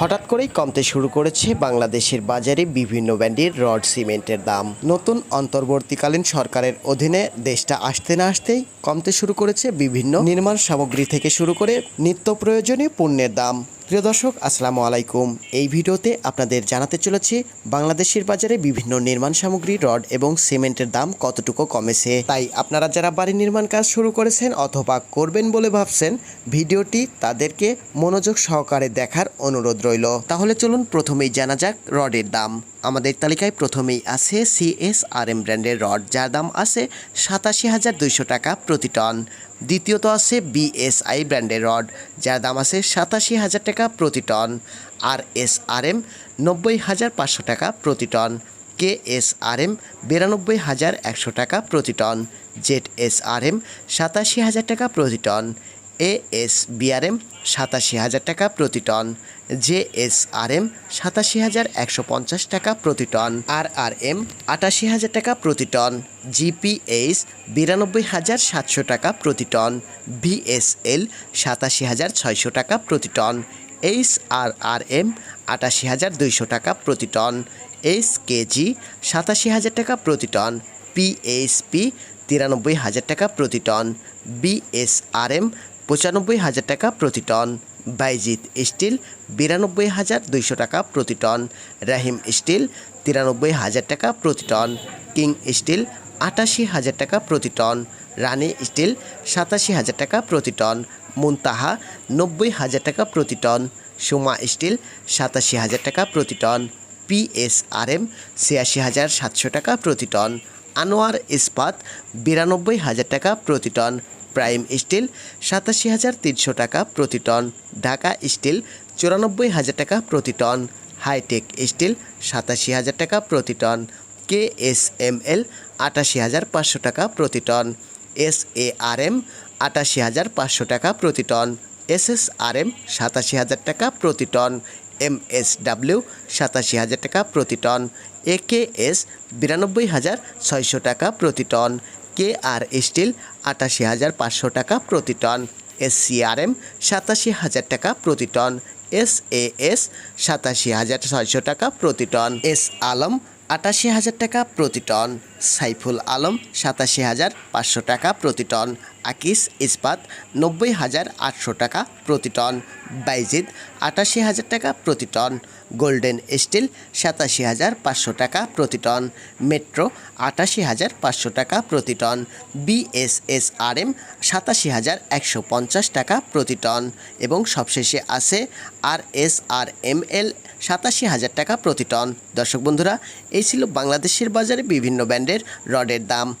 হঠাৎ করেই কমতে শুরু করেছে বাংলাদেশের বাজারে বিভিন্ন ব্যান্ডের রড সিমেন্টের দাম। নতুন অন্তর্বর্তীকালীন সরকারের অধীনে দেশটা আসতে না আসতেই কমতে শুরু করেছে বিভিন্ন নির্মাণ সামগ্রী থেকে শুরু করে নিত্য প্রয়োজনীয় পণ্যের দাম। প্রিয় দর্শক, আসসালামু আলাইকুম। এই ভিডিওতে আপনাদের জানাতে চলেছি, বাংলাদেশের বাজারে বিভিন্ন নির্মাণ সামগ্রী, রড এবং সিমেন্টের দাম কতটুকু কমেছে। তাই আপনারা যারা বাড়ি নির্মাণ কাজ শুরু করেছেন অথবা করবেন বলে ভাবছেন, ভিডিওটি তাদেরকে মনোযোগ সহকারে দেখার অনুরোধ রইল। তাহলে চলুন প্রথমেই জানা যাক রডের দাম। আমাদের তালিকায় প্রথমেই আছে সিএসআরএম ব্র্যান্ডের রড, যার দাম আছে সাতাশি হাজার দুইশো টাকা প্রতি টন। দ্বিতীয়ত আছে বিএসআই ব্র্যান্ডের রড, যার দাম আছে সাতাশি হাজার টাকা প্রতি টন। আর এস আর এম নব্বই হাজার পাঁচশো টাকা প্রতি ton. K S R M বিরানব্বই হাজার একশো টাকা প্রতি ton. Z S R M সাতাশি হাজার টাকা প্রতি টন। এ এস বিআরএম সাতাশি হাজার টাকা প্রতি ton. J S R M, সাতাশি হাজার একশো পঞ্চাশ টাকা প্রতি টন। আর আর এম, আটাশি হাজার টাকা প্রতি টন। জিপিএইচ বিরানব্বই হাজার সাতশো টাকা প্রতি টন। ভিএসএল সাতাশি হাজার ছয়শো টাকা প্রতি ton. H R R M, আটাশি হাজার দুইশো টাকা প্রতি টন। এইচ কেজি সাতাশি হাজার টাকা প্রতি টন। পিএইচপি তিরানব্বই হাজার টাকা প্রতি টন। বিএসআরএম পঁচানব্বই হাজার টাকা প্রতি টন। বাইজিৎ স্টিল, বিরানব্বই হাজার দুইশো টাকা প্রতি টন। রাহিম স্টিল, তিরানব্বই হাজার টাকা প্রতি টন। কিং স্টিল, আটাশি হাজার টাকা প্রতি টন। রানী স্টিল, সাতাশি হাজার টাকা প্রতি টন। মুনতাহা, নব্বই হাজার টাকা প্রতি টন। সোমা স্টিল, সাতাশি হাজার টাকা প্রতি টন। পিএসআরএম ছিয়াশি হাজার সাতশো টাকা প্রতি টন। আনোয়ার ইস্পাত, বিরানব্বই হাজার টাকা প্রতি টন। প্রাইম স্টিল সাতাশি হাজার তিনশো টাকা প্রতি টন। ঢাকা স্টিল চুরানব্বই হাজার টাকা প্রতি টন। হাইটেক স্টিল সাতাশি হাজার টাকা প্রতি ton. K S M L আটাশি হাজার পাঁচশো টাকা প্রতি ton. S A R M আটাশি হাজার পাঁচশো টাকা প্রতি ton. S S R M সাতাশি হাজার টাকা প্রতি টন। এম এস ডাব্লিউ সাতাশি হাজার টাকা প্রতি টন। এ কে এস বিরানব্বই হাজার ছয়শো টাকা প্রতি টন। কে আর স্টিল আটাশি হাজার পাঁচশো টাকা প্রতি ton. S C R M সাতাশি হাজার টাকা প্রতি টন। এস এ এস সাতাশি হাজার ছয়শো টাকা প্রতি টন। এস আলম আটাশি হাজার টাকা প্রতি টন। সাইফুল আলম, সাতাশি হাজার পাঁচশো টাকা প্রতি টন। আকিস ইস্পাত, নব্বই হাজার আটশো টাকা প্রতি টন। বাইজিদ, আটাশি হাজার টাকা প্রতি টন। গোল্ডেন স্টিল, সাতাশি হাজার পাঁচশো টাকা প্রতি টন। মেট্রো, আটাশি হাজার পাঁচশো টাকা প্রতি টন। বিএসএসআরএম, সাতাশি হাজার একশো পঞ্চাশ টাকা প্রতি টন। এবং সবশেষে আছে আর এস আর এম এল সাতাশি হাজার টাকা প্রতি টন। দর্শক বন্ধুরা, এই ছিল বাংলাদেশের বাজারে বিভিন্ন ব্র্যান্ডের রডের দাম।